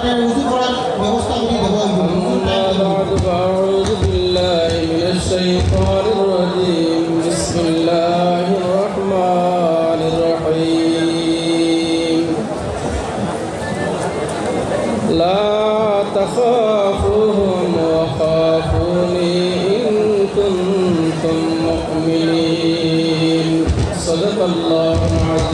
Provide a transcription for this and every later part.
أعوذ بالله من الشيطان الرجيم. بسم الله الرحمن الرحيم. لا تخافوهم وخافوني إن كنتم مؤمنين. صدق الله العظيم.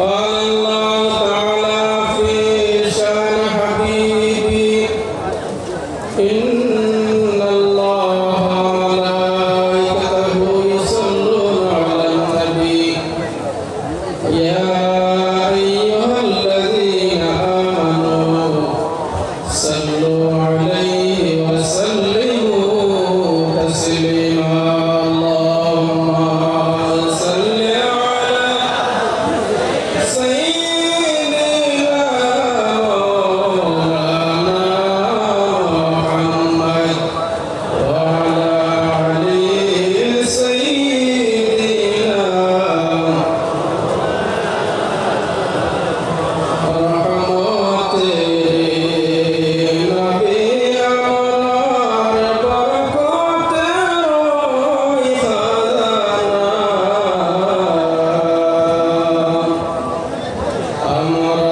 Uh, Senhor.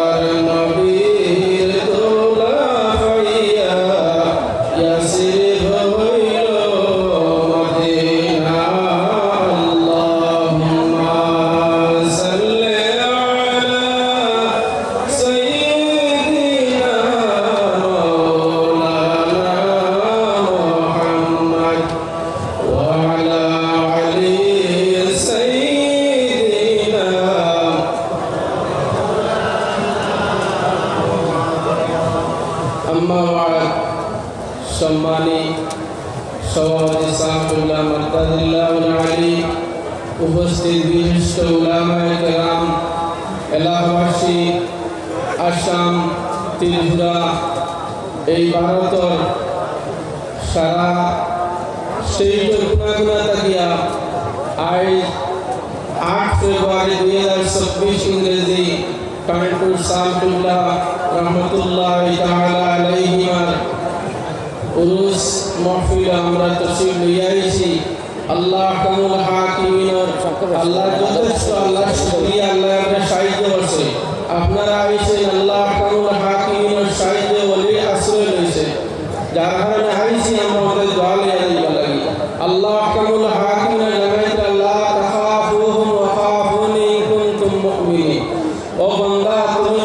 সম্মানী সভাপতি সাহাবুল্লাহ মর্তাদুল্লাহ আলী, উপস্থিত বিশিষ্ট উলামায়ে কেরাম, এলাহাবাসী, আসাম, ত্রিপুরা, এই ভারতর সারা স্টেটর গুণাগুণা থাকিয়া আজ আট ফেব্রুয়ারি দুই হাজার চব্বিশ ইংরেজি টমেটো সামতুল্লাহ রহমতুল্লাহ মাহফিল আমরা তশরিফ লিয়াইছি আল্লাহ কামুল হাকিমিনর আল্লাহ যথেষ্ট আল্লাহ শুকরিয়া, আল্লাহ আমরা সাহায্য করছে। আপনারা আইছেন আল্লাহ কামুল হাকিমিনর সাহায্য বলে আশ্রয় লইছে যার কারণে আইছি আমরা আমাদের দোয়া দিবা লাগি। আল্লাহ কামুল হাকিমিনর আল্লাহ তাখাফুহুম ওয়া কুনতুম মুমিনিন। ও বান্দা, তুমি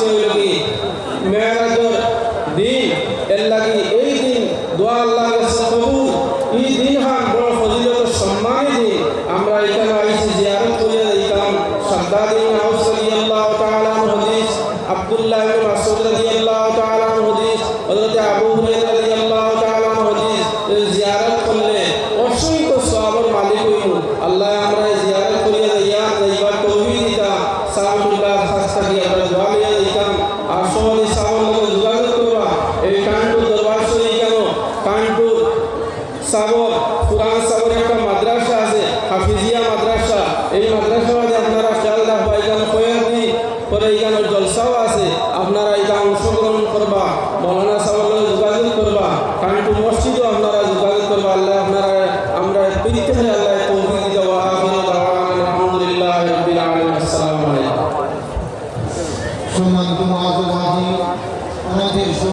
পড়তে আসছে হইল কি মেয়েরাজর দিন এর লাগি এই দিন দোয়া আল্লাহর কাছে কবুল এই দিন হান বড় ফজিলত সম্মানী দিন আমরা এখানে আইছি জিয়ারত করিয়া দিতাম সাদ্দাদিন আউস রাদিয়াল্লাহু তাআলা আনহু হাদিস আব্দুল্লাহ ইবনে মাসউদ রাদিয়াল্লাহু তাআলা আনহু হাদিস হযরত আবু হুরায়রা সাগর পুরান সাগর একটা মাদ্রাসা আছে, হাফিজিয়া মাদ্রাসা। এই মাদ্রাসা আপনারা খেয়াল রাখবা এখানে পরে এখানে জলসাও আছে, আপনারা